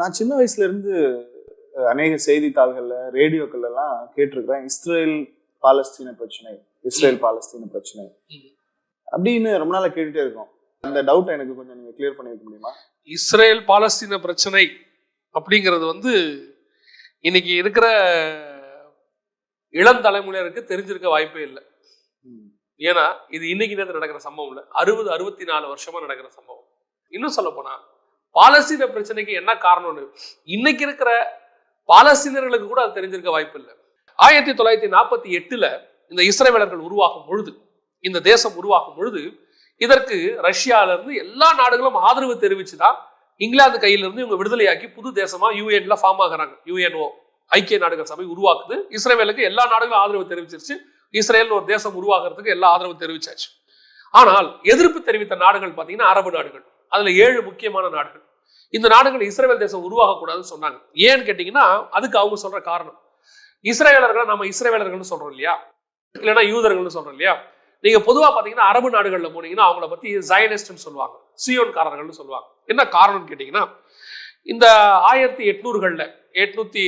நான் சின்ன வயசுல இருந்து அநேக செய்தித்தாள்கள்ல ரேடியோக்கள்ல எல்லாம் கேட்டிருக்கிறேன். இஸ்ரேல் பாலஸ்தீன பிரச்சனை இஸ்ரேல் பாலஸ்தீன பிரச்சனை. அப்படின்னு ரொம்ப நாளா கேட்டுட்டே இருக்கோம். அந்த டவுட் எனக்கு கொஞ்சம் நீங்க கிளியர் பண்ணி வைக்க முடியுமா? இஸ்ரேல் பாலஸ்தீன பிரச்சனை அப்படிங்கிறது வந்து இன்னைக்கு இருக்கிற இளம் தலைமுறையினருக்கு தெரிஞ்சிருக்க வாய்ப்பே இல்லை. ஏன்னா இது இன்னைக்கு நேரத்தில் நடக்கிற சம்பவம் இல்லை. அறுபது அறுபத்தி நாலு வருஷமா நடக்கிற சம்பவம். இன்னும் சொல்ல போனா பாலஸ்தீன பிரச்சனைக்கு என்ன காரணம்னு? இன்னைக்கு இருக்கிற பாலஸ்தீனர்களுக்கு கூட அது தெரிஞ்சிருக்க வாய்ப்பு இல்லை. ஆயிரத்தி தொள்ளாயிரத்தி நாற்பத்தி எட்டுல இந்த இஸ்ரேலர்கள் உருவாகும் பொழுது இந்த தேசம் உருவாகும் பொழுது இதற்கு ரஷ்யால இருந்து எல்லா நாடுகளும் ஆதரவு தெரிவிச்சுதான் இங்கிலாந்து கையில இருந்து இவங்க விடுதலையாக்கி புது தேசமா யூஎன்ல ஃபார்ம் ஆகுறாங்க. யுஎன்ஓ ஐக்கிய நாடுகள் சபை உருவாக்குது. இஸ்ரேலுக்கு எல்லா நாடுகளும் ஆதரவு தெரிவிச்சிருச்சு. இஸ்ரேல் ஒரு தேசம் உருவாகிறதுக்கு எல்லா ஆதரவு தெரிவிச்சாச்சு. ஆனால் எதிர்ப்பு தெரிவித்த நாடுகள் பார்த்தீங்கன்னா அரபு நாடுகள். அதில் ஏழு முக்கியமான நாடுகள். இந்த நாடுகள் இஸ்ரேல் தேசம் உருவாகக்கூடாதுன்னு சொன்னாங்க. ஏன்னு கேட்டிங்கன்னா அதுக்கு அவங்க சொல்கிற காரணம். இஸ்ரேலர்களை நம்ம இஸ்ரேலர்கள்னு சொல்கிறோம் இல்லையா? இல்லைன்னா யூதர்கள்னு சொல்கிறோம் இல்லையா? நீங்கள் பொதுவாக பார்த்தீங்கன்னா அரபு நாடுகளில் போனீங்கன்னா அவங்கள பற்றி ஜயனிஸ்ட்னு சொல்லுவாங்க. சியோன்காரர்கள்னு சொல்லுவாங்க. என்ன காரணம்னு கேட்டிங்கன்னா இந்த ஆயிரத்தி எட்நூறுகளில் எட்நூற்றி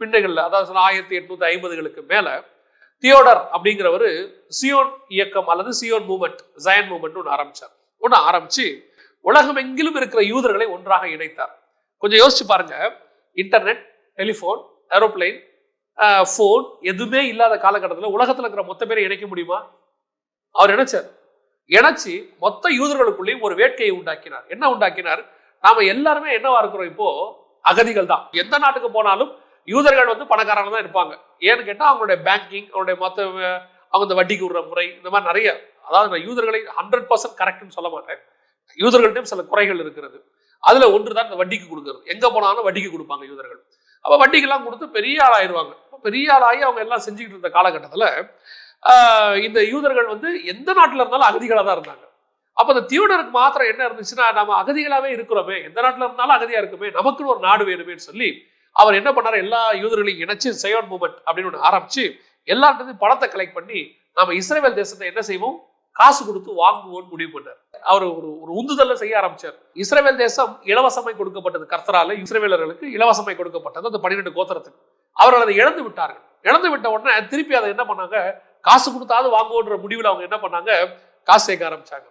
பிண்டைகளில் அதாவது ஆயிரத்தி எட்நூத்தி ஐம்பதுகளுக்கு மேலே தியோடர் அப்படிங்கிறவர் சியோன் இயக்கம் அல்லது சியோன் மூமெண்ட் ஜயன் மூமெண்ட் ஒன்று ஆரம்பிச்சார். ஒன்று ஆரம்பித்து உலகம் எங்கிலும் இருக்கிற யூதர்களை ஒன்றாக இணைத்தார். கொஞ்சம் யோசிச்சு பாருங்க. இன்டர்நெட் டெலிஃபோன் ஏரோப்ளைன் ஃபோன் எதுவுமே இல்லாத காலகட்டத்தில் உலகத்தில் இருக்கிற மொத்த பேரை இணைக்க முடியுமா? அவர் இணைச்சார். இணைச்சி மொத்த யூதர்களுக்குள்ளேயும் ஒரு வேட்கையை உண்டாக்கினார். என்ன உண்டாக்கினார்? நாம எல்லாருமே என்னவா இருக்கிறோம் இப்போ? அகதிகள் தான். எந்த நாட்டுக்கு போனாலும் யூதர்கள் வந்து பணக்காரங்க தான் இருப்பாங்க. ஏன்னு கேட்டால் அவங்களுடைய பேங்கிங் அவங்களுடைய மொத்த அவங்க இந்த வட்டிக்கு விடுற முறை இந்த மாதிரி நிறைய அதாவது நான் யூதர்களை ஹண்ட்ரட் பர்சன்ட் கரெக்ட்னு சொல்ல மாட்டேன். யூதர்கள்ட்டையும் சில குறைகள் இருக்கிறது. அதுல ஒன்று தான் இந்த வட்டிக்கு கொடுக்கறது. எங்க போனாலும் வட்டிக்கு கொடுப்பாங்க யூதர்கள். அப்போ வட்டிக்கெல்லாம் கொடுத்து பெரிய ஆளாயிருவாங்க. பெரிய ஆளாகி அவங்க எல்லாம் செஞ்சுக்கிட்டு இருந்த காலகட்டத்துல இந்த யூதர்கள் வந்து எந்த நாட்டுல இருந்தாலும் அகதிகளாக தான் இருந்தாங்க. அப்ப அந்த தியோடருக்கு மாத்திரம் என்ன இருந்துச்சுன்னா நம்ம அகதிகளாவே இருக்கிறோமே. எந்த நாட்டுல இருந்தாலும் அகதியா இருக்குமே. நமக்குன்னு ஒரு நாடு வேணுமேன்னு சொல்லி அவர் என்ன பண்ணார்? எல்லா யூதர்களையும் இணைச்சு சயோன் மூமெண்ட் அப்படின்னு ஒன்று ஆரம்பிச்சு எல்லார்ட்டையும் பணத்தை கலெக்ட் பண்ணி நாம இஸ்ரேல் தேசத்தை என்ன செய்வோம்? காசு கொடுத்து வாங்குவோம்னு முடிவு பண்ணார் அவர் ஒரு ஒரு உந்துதல்ல செய்ய ஆரம்பிச்சார். இஸ்ரேல் தேசம் இலவசமாய் கொடுக்கப்பட்டது கர்த்தரால இஸ்ரேலர்களுக்கு இலவசமாய் கொடுக்கப்பட்டது அந்த பன்னிரெண்டு கோத்திரத்துக்கு. அவர்கள் அதை இழந்து விட்டார்கள். இழந்து விட்ட உடனே திருப்பி அதை என்ன பண்ணாங்க? காசு கொடுத்தாவது வாங்குவோன்ற முடிவில் அவங்க என்ன பண்ணாங்க? காசு சேர்க்க ஆரம்பிச்சாங்க.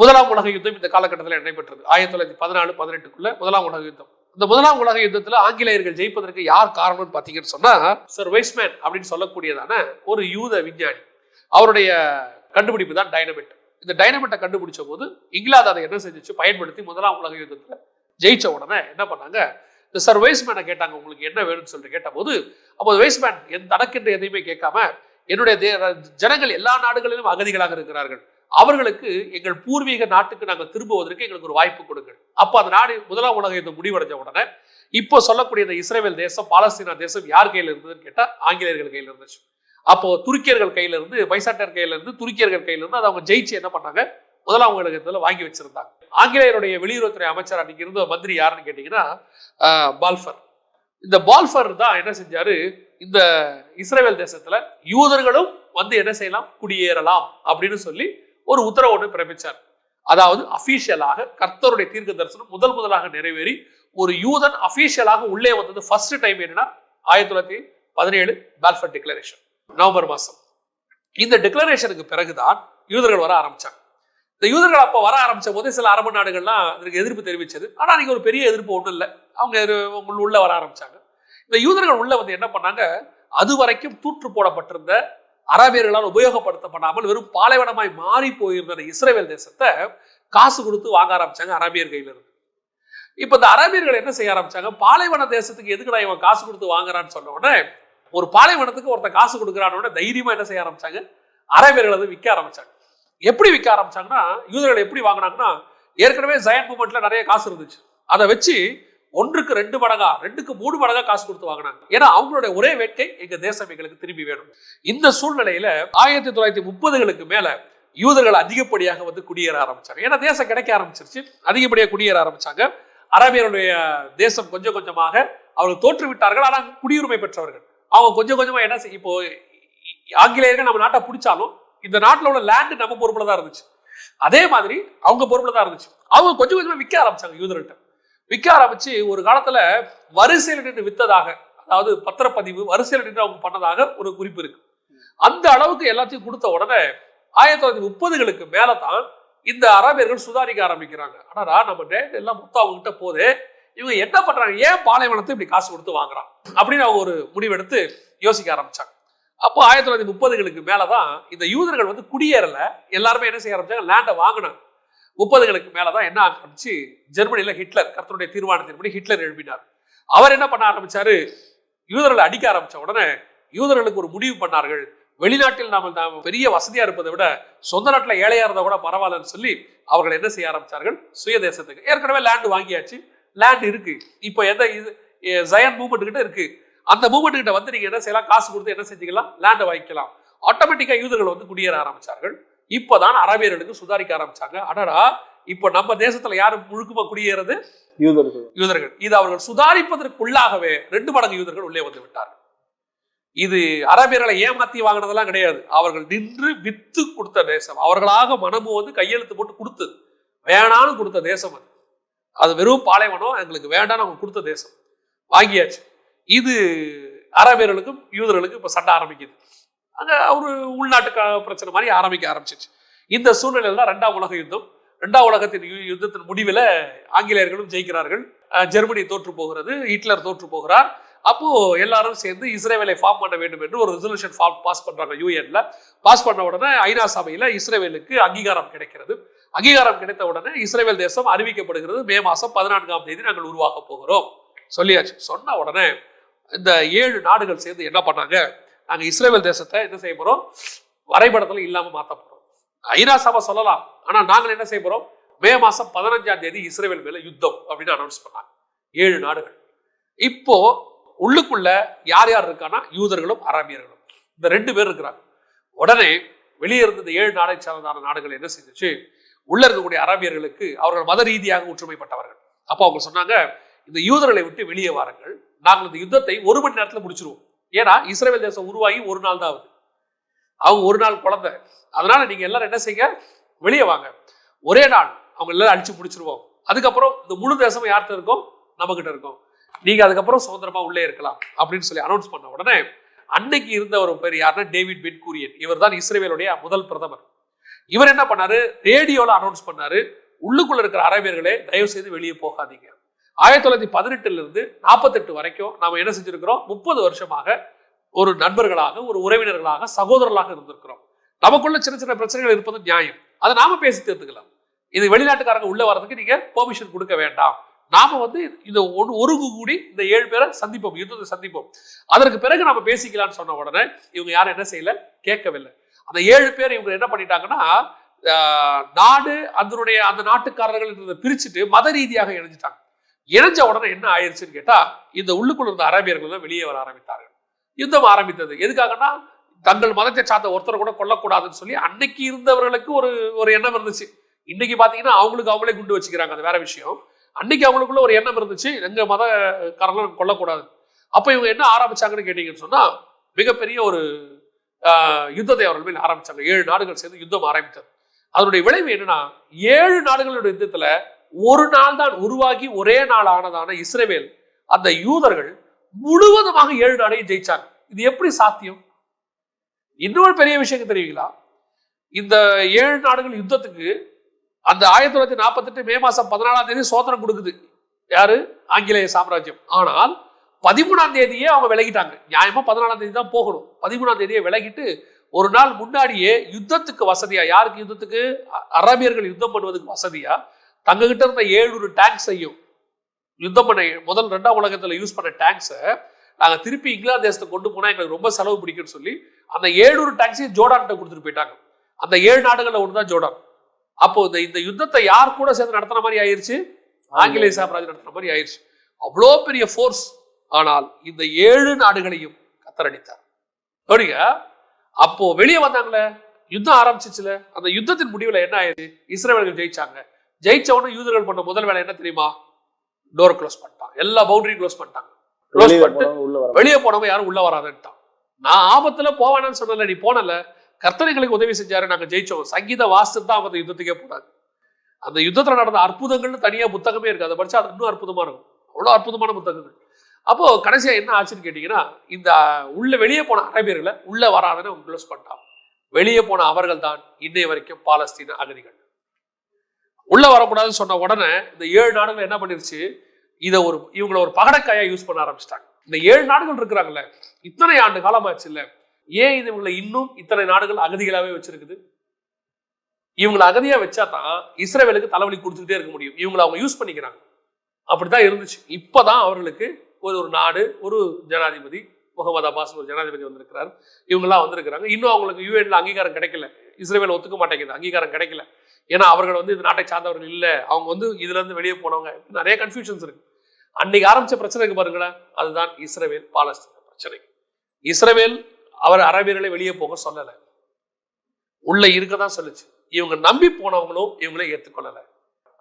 முதலாம் உலக யுத்தம் இந்த காலகட்டத்தில் நடைபெற்றது. ஆயிரத்தி தொள்ளாயிரத்தி பதினாலு பதினெட்டுக்குள்ள முதலாம் உலக யுத்தம். இந்த முதலாம் உலக யுத்தத்துல ஆங்கிலேயர்கள் ஜெயிப்பதற்கு யார் காரணம்னு பாத்தீங்கன்னு சொன்னா சர் வெய்ஸ்மேன் அப்படின்னு சொல்லக்கூடியதான ஒரு யூத விஞ்ஞானி. அவருடைய கண்டுபிடிப்பு தான் டைனமிட் இந்த டைனமிட்டை கண்டுபிடிச்ச போது இங்கிலாந்து அதை என்ன செஞ்சிச்சு? பயன்படுத்தி முதலாம் உலக யுத்தத்தில் ஜெயிச்ச உடனே என்ன பண்ணாங்க? இந்த சர் வைஸ்மேனை கேட்டாங்க உங்களுக்கு என்ன வேணும்னு சொல்லிட்டு. கேட்டபோது அப்போ வைஸ்மேன் என் தனக்கென்று எதையுமே கேட்காம என்னுடைய தே- ஜனங்கள் எல்லா நாடுகளிலும் அகதிகளாக இருக்கிறார்கள். அவர்களுக்கு எங்கள் பூர்வீக நாட்டுக்கு நாங்கள் திரும்புவதற்கு எங்களுக்கு ஒரு வாய்ப்பு கொடுங்கள். அப்போ அந்த நாடு முதலாம் உலக யுத்தம் முடிவடைஞ்ச உடனே இப்போ சொல்லக்கூடிய இந்த இஸ்ரேல் தேசம் பாலஸ்தீனா தேசம் யார் கையில் இருந்ததுன்னு கேட்டால் ஆங்கிலேயர்கள் கையில் இருந்துச்சு. அப்போ துருக்கியர்கள் கையில இருந்து பைசாட்டர் கையில இருந்து துருக்கியர்கள் கையில இருந்து அதை அவங்க ஜெயிச்சு என்ன பண்ணாங்க? முதலாம் உலகத்துல வாங்கி வச்சிருந்தாங்க. ஆங்கிலேயருடைய வெளியுறவுத்துறை அமைச்சர் அன்னைக்கு இருந்த மந்திரி யாருன்னு கேட்டீங்கன்னா பால்ஃபர். இந்த பால்ஃபர் தான் என்ன செஞ்சாரு? இந்த இஸ்ரேல் தேசத்துல யூதர்களும் வந்து என்ன செய்யலாம்? குடியேறலாம் அப்படின்னு சொல்லி ஒரு உத்தரவு ஒன்று பிறப்பிச்சார். அதாவது அபிஷியலாக கர்த்தருடைய தீர்க்க தரிசனம் முதல் முதலாக நிறைவேறி ஒரு யூதன் அபிஷியலாக உள்ளே வந்தது ஃபர்ஸ்ட் டைம் என்னன்னா ஆயிரத்தி தொள்ளாயிரத்தி பதினேழு பால்ஃபர் டிக்ளரேஷன் நவம்பர் மாதம் இந்த டிக்ளரேஷனுக்கு பிறகுதான் யூதர்கள் வர ஆரம்பிச்சாங்க. இந்த யூதர்கள் அப்போ வர ஆரம்பிச்ச போதே சில அரபு நாடுகள்லாம் இதற்கு எதிர்ப்பு தெரிவிச்சது. ஆனால் அன்றைக்கி ஒரு பெரிய எதிர்ப்பு ஒன்றும் இல்லை. அவங்க இது- வர ஆரம்பிச்சாங்க. இந்த யூதர்கள் உள்ளே வந்து என்ன பண்ணாங்க? அது வரைக்கும் தூற்று போடப்பட்டிருந்த அரபியர்களால் உபயோகப்படுத்தப்படாமல் வெறும் பாலைவனமாய் மாறி போயிருந்த இஸ்ரேல் தேசத்தை காசு கொடுத்து வாங்க ஆரம்பிச்சாங்க அரபியர் கையிலிருந்து இருந்து. இந்த அரபியர்கள் என்ன செய்ய ஆரம்பிச்சாங்க? பாலைவன தேசத்துக்கு எதுக்குடா இவன் காசு கொடுத்து வாங்குறான்னு சொன்ன உடனே ஒரு பாலைவனத்துக்கு ஒருத்தன் காசு கொடுக்குறானோட தைரியமா என்ன செய்ய ஆரம்பிச்சாங்க? அரபியர்கள் வந்து விற்க ஆரம்பிச்சாங்க. எப்படி விற்க ஆரம்பிச்சாங்கன்னா யூதர்கள் எப்படி வாங்கினாங்கன்னா ஏற்கனவே ஜயன் மூமெண்ட்ல நிறைய காசு இருந்துச்சு. அதை வச்சு ஒன்றுக்கு ரெண்டு மடங்கா ரெண்டுக்கு மூணு மடங்கா காசு கொடுத்து வாங்கினாங்க. ஏன்னா அவங்களுடைய ஒரே வேட்கை எங்க தேசம் எங்களுக்கு திரும்பி வேணும். இந்த சூழ்நிலையில ஆயிரத்தி தொள்ளாயிரத்தி முப்பதுகளுக்கு மேல யூதர்கள் அதிகப்படியாக வந்து குடியேற ஆரம்பிச்சாங்க. ஏன்னா தேசம் கிடைக்க ஆரம்பிச்சிருச்சு. அதிகப்படியாக குடியேற ஆரம்பிச்சாங்க. அரபியருடைய தேசம் கொஞ்சம் கொஞ்சமாக அவர்கள் தோற்றுவிட்டார்கள். ஆனால் குடியுரிமை பெற்றவர்கள். அவங்க கொஞ்சம் கொஞ்சமா என்ன செய்ய இப்போ ஆங்கிலேயர்கள் நம்ம நாட்டை பிடிச்சாலும் இந்த நாட்டில் உள்ள லேண்டு நம்ம பொறுப்புல தான் இருந்துச்சு. அதே மாதிரி அவங்க பொறுப்புல தான் இருந்துச்சு. அவங்க கொஞ்சம் கொஞ்சமா விற்க ஆரம்பிச்சாங்க யூதர்கிட்ட விற்க ஆரம்பிச்சு ஒரு காலத்துல வரிசையில் நின்று வித்ததாக அதாவது பத்திரப்பதிவு வரிசையில் நின்று அவங்க பண்ணதாக ஒரு குறிப்பு இருக்கு. அந்த அளவுக்கு எல்லாத்தையும் கொடுத்த உடனே ஆயிரத்தி தொள்ளாயிரத்தி முப்பதுகளுக்கு மேலதான் இந்த அரபியர்கள் சுதாரிக்க ஆரம்பிக்கிறாங்க. ஆனா நம்ம டேட் எல்லாம் மொத்தம் அவங்ககிட்ட போதே இவங்க என்ன பண்றாங்க? ஏன் பாலைவனத்தை இப்படி காசு கொடுத்து வாங்குறான் அப்படின்னு அவங்க ஒரு முடிவெடுத்து யோசிக்க ஆரம்பிச்சாங்க. அப்போ ஆயிரத்தி தொள்ளாயிரத்தி முப்பதுகளுக்கு மேலதான் இந்த யூதர்கள் வந்து குடியேறல. எல்லாருமே என்ன செய்ய ஆரம்பிச்சாங்க? லேண்டை வாங்கினாங்க. முப்பதுகளுக்கு மேலதான் என்ன ஆரம்பிச்சு ஜெர்மனியில ஹிட்லர் கர்த்தருடைய தீர்மானத்தின்படி ஹிட்லர் எழுப்பினார். அவர் என்ன பண்ண ஆரம்பிச்சாரு? யூதர்களை அடிக்க ஆரம்பிச்ச உடனே யூதர்களுக்கு ஒரு முடிவு பண்ணார்கள். வெளிநாட்டில் நாம நாம பெரிய வசதியா இருப்பதை விட சொந்த நாட்டுல ஏழையா இருந்தா கூட பரவாயில்லன்னு சொல்லி அவர்கள் என்ன செய்ய ஆரம்பிச்சார்கள்? சுய தேசத்துக்கு ஏற்கனவே லேண்ட் வாங்கியாச்சு. லேண்ட் இருக்கு. இப்போ எந்த இது ஜயன் மூவ்மெண்ட் கிட்ட இருக்கு. அந்த மூவ்மெண்ட் கிட்ட வந்து நீங்க என்ன செய்யலாம்? காசு கொடுத்து என்ன செஞ்சுக்கலாம்? லேண்டை வாங்கிக்கலாம். ஆட்டோமேட்டிக்கா யூதர்கள் வந்து குடியேற ஆரம்பிச்சார்கள். இப்பதான் அரபியர்களுக்கு சுதாரிக்க ஆரம்பிச்சாங்க. அடடா இப்போ நம்ம தேசத்துல யாரு முழுக்குமா குடியேறது? யூதர்கள். யூதர்கள். இது அவர்கள் சுதாரிப்பதற்குள்ளாகவே ரெண்டு மடங்கு யூதர்கள் உள்ளே வந்து விட்டார்கள். இது அரபியர்களை ஏமாத்தி வாங்கினதெல்லாம் கிடையாது. அவர்கள் நின்று வித்து கொடுத்த தேசம். அவர்களாக மனமு வந்து கையெழுத்து போட்டு கொடுத்தது. வேணான்னு கொடுத்த தேசம் அது. அது வெறும் பாலைவனம் எங்களுக்கு வேண்டாம்னு அவங்க கொடுத்த தேசம். வாங்கியாச்சு. இது அரபியர்களுக்கும் யூதர்களுக்கும் இப்போ சண்டை ஆரம்பிக்குது. அங்கே ஒரு உள்நாட்டு க- பிரச்சனை மாதிரி ஆரம்பிக்க ஆரம்பிச்சிச்சு இந்த சூழ்நிலையில் தான் ரெண்டாம் உலக யுத்தம். ரெண்டாம் உலகத்தின் யுத்தத்தின் முடிவில் ஆங்கிலேயர்களும் ஜெயிக்கிறார்கள். ஜெர்மனி தோற்று போகிறது ஹிட்லர் தோற்று போகிறார். அப்போ எல்லாரும் சேர்ந்து இஸ்ரேவேலை ஃபார்ம் பண்ண வேண்டும் என்று ஒரு ரெசல்யூஷன் ஃபார்ம் பாஸ் பண்றாங்க யூஎன்ல பாஸ் பண்ண உடனே ஐநா சபையில இஸ்ரேவேலுக்கு அங்கீகாரம் கிடைக்கிறது. அங்கீகாரம் கிடைத்த உடனே இஸ்ரேல் தேசம் அறிவிக்கப்படுகிறது. மே மாசம் பதினான்காம் தேதி நாங்கள் உருவாக போகிறோம். சொல்லியாச்சு. சொன்ன உடனே இந்த ஏழு நாடுகள் சேர்ந்து என்ன பண்ணாங்க? நாங்க இஸ்ரேல் தேசத்தை என்ன செய்ய போறோம்? வரைபடத்துல இல்லாம மாத்த போறோம். ஐநா சபை சொல்லலாம். ஆனா நாங்கள் என்ன செய்ய போறோம்? மே மாசம் பதினஞ்சாம் தேதி இஸ்ரேல் மேல யுத்தம் அப்படின்னு அனௌன்ஸ் பண்ணாங்க. ஏழு நாடுகள். இப்போ உள்ளுக்குள்ள யார் யார் இருக்கான்னா? யூதர்களும் அராபியர்களும். இந்த ரெண்டு பேர் இருக்கிறாங்க. உடனே வெளியே இருந்த இந்த ஏழு நாடை சார்ந்தான நாடுகள் என்ன செஞ்சுச்சு? உள்ள இருக்கக்கூடிய அரபியர்களுக்கு அவர்கள் மத ரீதியாக ஒற்றுமைப்பட்டவர்கள். அப்போ அவங்க சொன்னாங்க இந்த யூதர்களை விட்டு வெளியே வாருங்கள். நாங்கள் இந்த யுத்தத்தை ஒரு மணி நேரத்துல முடிச்சிருவோம். ஏன்னா இஸ்ரேல் தேசம் உருவாகி ஒரு நாள் தான் ஆகுது. அவங்க ஒரு நாள் குழந்தை. அதனால நீங்க எல்லாரும் என்ன செய்யுங்க? வெளியே வாங்க. ஒரே நாள் அவங்க எல்லாரும் அடிச்சு முடிச்சிருவோம். அதுக்கப்புறம் இந்த முழு தேசமும் யார்கிட்ட இருக்கும்? நம்ம கிட்ட இருக்கும். நீங்க அதுக்கப்புறம் சுதந்திரமா உள்ளே இருக்கலாம் அப்படின்னு சொல்லி அனௌன்ஸ் பண்ண உடனே அன்னைக்கு இருந்த ஒரு பேர் யாருன்னா டேவிட் பென் கூரியன் இவர் தான் இஸ்ரேலுடைய முதல் பிரதமர். இவர் என்ன பண்ணாரு? ரேடியோல அனௌன்ஸ் பண்ணாரு. உள்ளுக்குள்ள இருக்கிற அரபியர்களே தயவு செய்து வெளியே போகாதீங்க. ஆயிரத்தி தொள்ளாயிரத்தி பதினெட்டுல இருந்து நாற்பத்தெட்டு வரைக்கும் நாம என்ன செஞ்சிருக்கிறோம்? முப்பது வருஷமாக ஒரு நண்பர்களாக ஒரு உறவினர்களாக சகோதரர்களாக இருந்திருக்கிறோம். நமக்குள்ள சின்ன சின்ன பிரச்சனைகள் இருப்பது நியாயம். அதை நாம பேசி தீர்த்துக்கலாம். இது வெளிநாட்டுக்காரங்க உள்ள வர்றதுக்கு நீங்க பெர்மிஷன் கொடுக்க வேண்டாம். நாம வந்து இந்த ஒரு ஒரு கூடி இந்த ஏழு பேரை சந்திப்போம். யுத்தத்தை சந்திப்போம். அதற்கு பிறகு நாம பேசிக்கலாம்னு சொன்ன உடனே இவங்க யாரும் என்ன செய்யல? கேட்கவில்லை. அந்த ஏழு பேர் இவங்க என்ன பண்ணிட்டாங்கன்னா நாடு அதனுடைய அந்த நாட்டுக்காரர்கள் பிரிச்சுட்டு மத ரீதியாக இணைஞ்சிட்டாங்க. இணைஞ்ச உடனே என்ன ஆயிடுச்சுன்னு கேட்டா இந்த உள்ளுக்குள்ள இருந்த அரபியர்கள் தான் வெளியே வர ஆரம்பித்தார்கள். யுத்தம் ஆரம்பித்தது. எதுக்காகன்னா தங்கள் மதத்தை சார்ந்த ஒருத்தரை கூட கொல்லக்கூடாதுன்னு சொல்லி அன்னைக்கு இருந்தவர்களுக்கு ஒரு ஒரு எண்ணம் இருந்துச்சு. இன்னைக்கு பாத்தீங்கன்னா அவங்களுக்கு அவங்களே குண்டு வச்சுக்கிறாங்க. அது வேற விஷயம். அன்னைக்கு அவங்களுக்குள்ள ஒரு எண்ணம் இருந்துச்சு. எங்க மதக்காரங்களும் கொல்லக்கூடாது அப்ப இவங்க என்ன ஆரம்பிச்சாங்கன்னு கேட்டீங்கன்னு சொன்னா மிகப்பெரிய ஒரு யுத்தத்தை அவர்கள் மேல் ஆரம்பிச்சாங்க. ஏழு நாடுகள் சேர்ந்து யுத்தம் ஆரம்பித்தது. அதனுடைய விளைவு என்னன்னா ஏழு நாடுகளுடைய யுத்தத்துல ஒரு நாள் தான் உருவாகி ஒரே நாள் ஆனதான இஸ்ரேவேல். அந்த யூதர்கள் முழுவதுமாக ஏழு நாடையும் ஜெயிச்சாங்க. இது எப்படி சாத்தியம்? இன்னொரு பெரிய விஷயம் தெரியுங்களா? இந்த ஏழு நாடுகள் யுத்தத்துக்கு அந்த ஆயிரத்தி தொள்ளாயிரத்தி நாற்பத்தெட்டு மே மாசம் பதினாலாம் தேதி சோதனை கொடுக்குது. யாரு? ஆங்கிலேய சாம்ராஜ்யம். ஆனால் பதிமூணாம் தேதியே அவங்க விலகிட்டாங்க. நியாயமா பதினாலாம் தேதி தான் போகணும். பதிமூணாம் தேதியே விலகிட்டு ஒரு நாள் முன்னாடியே யுத்தத்துக்கு வசதியா யாருக்கு யுத்தத்துக்கு? அ- அரபியர்கள் யுத்தம் பண்ணுவதுக்கு வசதியா? தங்ககிட்ட இருந்த ஏழு டேங்க்ஸையும் யுத்தம் பண்ண முதல் ரெண்டாம் உலகத்துல யூஸ் பண்ண டேங்க்ஸை நாங்கள் திருப்பி இங்கிலாந்து தேசத்துக்கு கொண்டு போனால் எங்களுக்கு ரொம்ப செலவு பிடிக்கும்னு சொல்லி அந்த ஏழுநூறு டேங்க்ஸையும் ஜோர்டான்கிட்ட கொடுத்துட்டு போயிட்டாங்க. அந்த ஏழு நாடுகளில் ஒன்று தான் ஜோர்டான். அப்போ இந்த இந்த யுத்தத்தை யார் கூட சேர்ந்து நடத்துன மாதிரி ஆயிடுச்சு ஆங்கிலேய சாம்ராஜ்யம் நடத்துன மாதிரி ஆயிடுச்சு அவ்வளோ பெரிய ஃபோர்ஸ் ஆனால் இந்த ஏழு நாடுகளையும் கத்தரடித்தார் கவனிங்க அப்போ வெளியே வந்தாங்களே? யுத்தம் ஆரம்பிச்சிச்சுல? அந்த யுத்தத்தின் முடிவுல என்ன ஆயிடுச்சு? இஸ்ரேலர்கள் ஜெயிச்சாங்க. ஜெயிச்ச உடனே யூதர்கள் பண்ண முதல் வேலை என்ன தெரியுமா? டோர் க்ளோஸ் பண்ணிட்டாங்க. எல்லா பவுண்டரியும் க்ளோஸ் பண்ணிட்டாங்க. க்ளோஸ் வெளியே பண்ணிட்டு வெளியே போனவங்க யாரும் உள்ள வராதுன்ட்டான். நான் ஆபத்துல போவானான்னு சொன்னல நீ போனல. கர்த்தனைகளுக்கு உதவி செஞ்சாரு நாங்க ஜெயிச்சோம். சங்கீத வாசத்து தான் அவங்க அந்த யுத்தத்துக்கே போனாங்க அந்த யுத்தத்துல நடந்த அற்புதங்கள்னு தனியா புத்தகமே இருக்கு. அதை படிச்சா அது இன்னும் அற்புதமா இருக்கும். அவ்வளவு அற்புதமான புத்தகங்கள். அப்போ கடைசியா என்ன ஆச்சுன்னு கேட்டீங்கன்னா இந்த உள்ள வெளியே போன அரேபியர்களை உள்ள வராதுன்னு அவங்க க்ளோஸ் பண்ணிட்டான் வெளியே போன அவர்கள் தான் இன்னை வரைக்கும் பாலஸ்தீன அகதிகள். உள்ள வரக்கூடாதுன்னு சொன்ன உடனே இந்த ஏழு நாடுகள் என்ன பண்ணிருச்சு? இதை ஒரு இவங்களை ஒரு பகடக்காயா யூஸ் பண்ண ஆரம்பிச்சிட்டாங்க. இந்த ஏழு நாடுகள் இருக்கிறாங்கல்ல இத்தனை ஆண்டு காலமாச்சு இல்ல ஏன் இது இவங்களை இன்னும் இத்தனை நாடுகள் அகதிகளாவே வச்சிருக்குது? இவங்களை அகதியா வச்சா தான் இஸ்ரேவேலுக்கு தலைவலி கொடுத்துக்கிட்டே இருக்க முடியும். இவங்களை அவங்க யூஸ் பண்ணிக்கிறாங்க. அப்படித்தான் இருந்துச்சு. இப்பதான் அவர்களுக்கு ஒரு ஒரு நாடு ஒரு ஜனாதிபதி முகமது அப்பாஸ் ஒரு ஜனாதிபதி வந்திருக்கிறார். இவங்கெல்லாம் வந்திருக்கிறாங்க. இன்னும் அவங்களுக்கு யூஎன்ல அங்கீகாரம் கிடைக்கல. இஸ்ரேல் ஒத்துக்க மாட்டேங்குது. அங்கீகாரம் கிடைக்கல. ஏன்னா அவர்கள் வந்து இந்த நாட்டை சார்ந்தவர்கள் இல்லை. அவங்க வந்து இதுல இருந்து வெளியே போனவங்க. நிறைய கன்ஃபியூஷன்ஸ் இருக்கு. அன்னைக்கு ஆரம்பிச்ச பிரச்சனைக்கு பாருங்களேன். அதுதான் இஸ்ரேல் பாலஸ்தீன பிரச்சனை. இஸ்ரேவேல் அவர் அரபியர்களை வெளியே போக சொல்லலை. உள்ள இருக்க தான் சொல்லுச்சு. இவங்க நம்பி போனவங்களும் இவங்கள ஏற்றுக்கொள்ளலை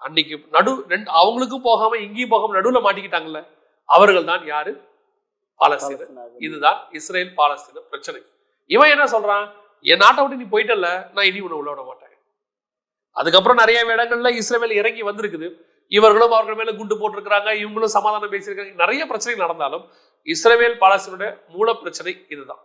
அன்னைக்கு நடு ரெண்டு அவங்களுக்கும் போகாம இங்கேயும் போகாம நடுவுல மாட்டிக்கிட்டாங்கல்ல. அவர்கள் தான் யாரு பாலஸ்தீன. இதுதான் இஸ்ரேல் பாலஸ்தீன பிரச்சனை. இவன் என்ன சொல்றான்? என் நாட்டை விட்டு நீ போயிட்டல நான் இனி உன்னை உள்ள விட மாட்டேன். அதுக்கப்புறம் நிறைய இடங்கள்ல இஸ்ரேல் இறங்கி வந்திருக்குது. இவர்களும் அவர்கள் மேல குண்டு போட்டிருக்கிறாங்க இவங்களும் சமாதானம் பேசியிருக்காங்க. நிறைய பிரச்சனைகள் நடந்தாலும் இஸ்ரேல் பாலஸ்தீனோட மூல பிரச்சனை இதுதான்.